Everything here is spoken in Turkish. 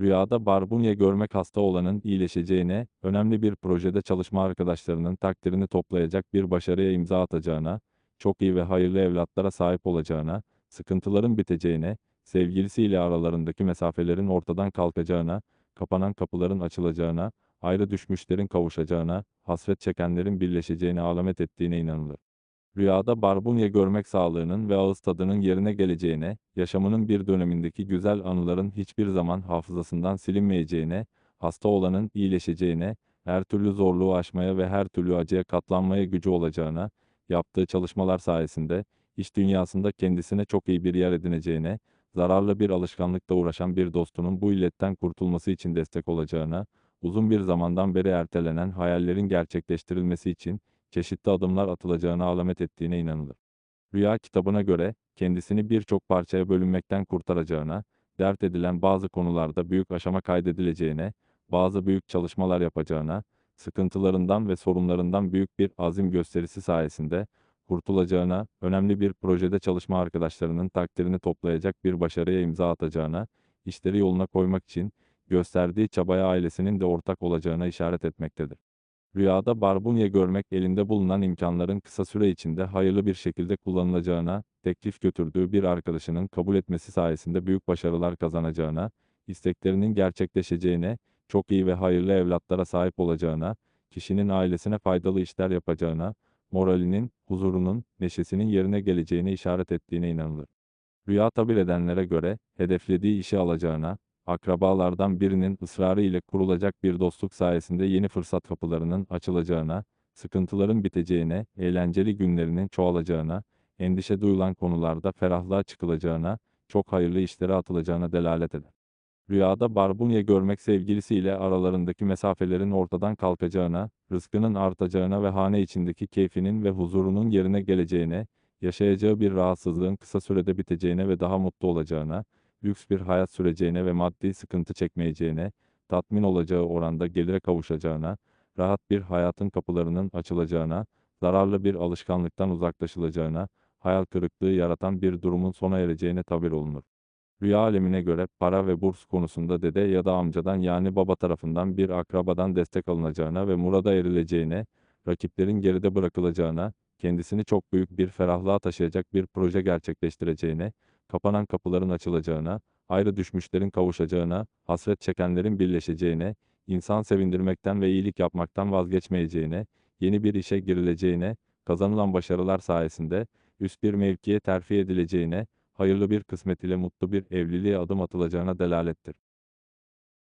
Rüyada barbunya görmek hasta olanın iyileşeceğine, önemli bir projede çalışma arkadaşlarının takdirini toplayacak bir başarıya imza atacağına, çok iyi ve hayırlı evlatlara sahip olacağına, sıkıntıların biteceğine, sevgilisiyle aralarındaki mesafelerin ortadan kalkacağına, kapanan kapıların açılacağına, ayrı düşmüşlerin kavuşacağına, hasret çekenlerin birleşeceğine alamet ettiğine inanılır. Rüyada barbunya görmek sağlığının ve ağız tadının yerine geleceğine, yaşamının bir dönemindeki güzel anıların hiçbir zaman hafızasından silinmeyeceğine, hasta olanın iyileşeceğine, her türlü zorluğu aşmaya ve her türlü acıya katlanmaya gücü olacağına, yaptığı çalışmalar sayesinde, iş dünyasında kendisine çok iyi bir yer edineceğine, zararlı bir alışkanlıkla uğraşan bir dostunun bu illetten kurtulması için destek olacağına, uzun bir zamandan beri ertelenen hayallerin gerçekleştirilmesi için, çeşitli adımlar atılacağına alamet ettiğine inanılır. Rüya kitabına göre, kendisini birçok parçaya bölünmekten kurtaracağına, dert edilen bazı konularda büyük aşama kaydedileceğine, bazı büyük çalışmalar yapacağına, sıkıntılarından ve sorunlarından büyük bir azim gösterisi sayesinde, kurtulacağına, önemli bir projede çalışma arkadaşlarının takdirini toplayacak bir başarıya imza atacağına, işleri yoluna koymak için, gösterdiği çabaya ailesinin de ortak olacağına işaret etmektedir. Rüyada barbunya görmek elinde bulunan imkanların kısa süre içinde hayırlı bir şekilde kullanılacağına, teklif götürdüğü bir arkadaşının kabul etmesi sayesinde büyük başarılar kazanacağına, isteklerinin gerçekleşeceğine, çok iyi ve hayırlı evlatlara sahip olacağına, kişinin ailesine faydalı işler yapacağına, moralinin, huzurunun, neşesinin yerine geleceğine işaret ettiğine inanılır. Rüya tabir edenlere göre, hedeflediği işi alacağına, akrabalardan birinin ısrarı ile kurulacak bir dostluk sayesinde yeni fırsat kapılarının açılacağına, sıkıntıların biteceğine, eğlenceli günlerinin çoğalacağına, endişe duyulan konularda ferahlığa çıkılacağına, çok hayırlı işlere atılacağına delalet eder. Rüyada barbunya görmek sevgilisiyle aralarındaki mesafelerin ortadan kalkacağına, rızkının artacağına ve hane içindeki keyfinin ve huzurunun yerine geleceğine, yaşayacağı bir rahatsızlığın kısa sürede biteceğine ve daha mutlu olacağına, lüks bir hayat süreceğine ve maddi sıkıntı çekmeyeceğine, tatmin olacağı oranda gelire kavuşacağına, rahat bir hayatın kapılarının açılacağına, zararlı bir alışkanlıktan uzaklaşılacağına, hayal kırıklığı yaratan bir durumun sona ereceğine tabir olunur. Rüya alemine göre para ve burs konusunda dede ya da amcadan yani baba tarafından bir akrabadan destek alınacağına ve murada erileceğine, rakiplerin geride bırakılacağına, kendisini çok büyük bir ferahlığa taşıyacak bir proje gerçekleştireceğine, kapanan kapıların açılacağına, ayrı düşmüşlerin kavuşacağına, hasret çekenlerin birleşeceğine, insan sevindirmekten ve iyilik yapmaktan vazgeçmeyeceğine, yeni bir işe girileceğine, kazanılan başarılar sayesinde üst bir mevkiye terfi edileceğine, hayırlı bir kısmet ile mutlu bir evliliğe adım atılacağına delalettir.